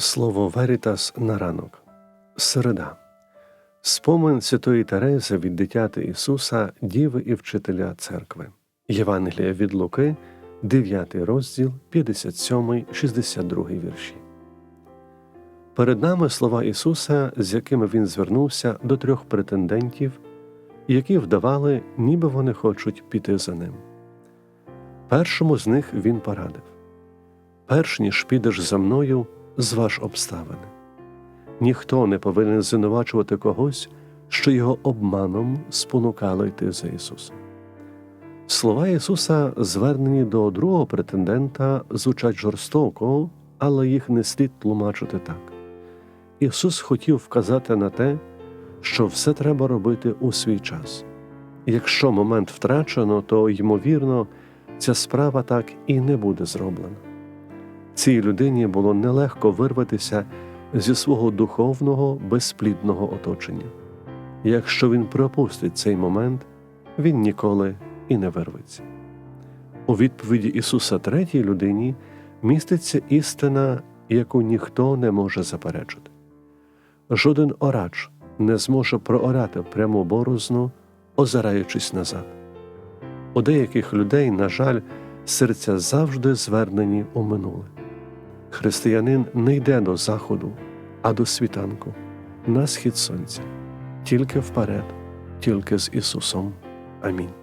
Слово Верітас на ранок. Середа. Спомин Святої Терези від дитяти Ісуса, Діви і вчителя церкви. Євангелія від Луки, 9 розділ, 57, 62 вірші. Перед нами слова Ісуса, з якими Він звернувся до трьох претендентів, які вдавали, ніби вони хочуть піти за ним. Першому з них Він порадив перш ніж підеш за мною, зваж обставини. Ніхто не повинен звинувачувати когось, що його обманом спонукало йти за Ісусом. Слова Ісуса, звернені до другого претендента, звучать жорстоко, але їх не слід тлумачити так. Ісус хотів вказати на те, що все треба робити у свій час. Якщо момент втрачено, то, ймовірно, ця справа так і не буде зроблена. Цій людині було нелегко вирватися зі свого духовного безплідного оточення. Якщо він пропустить цей момент, він ніколи і не вирветься. У відповіді Ісуса третій людині міститься істина, яку ніхто не може заперечити. Жоден орач не зможе проорати пряму борозну, озираючись назад. У деяких людей, на жаль, серця завжди звернені у минуле. Християнин не йде до заходу, а до світанку, на схід сонця, тільки вперед, тільки з Ісусом. Амінь.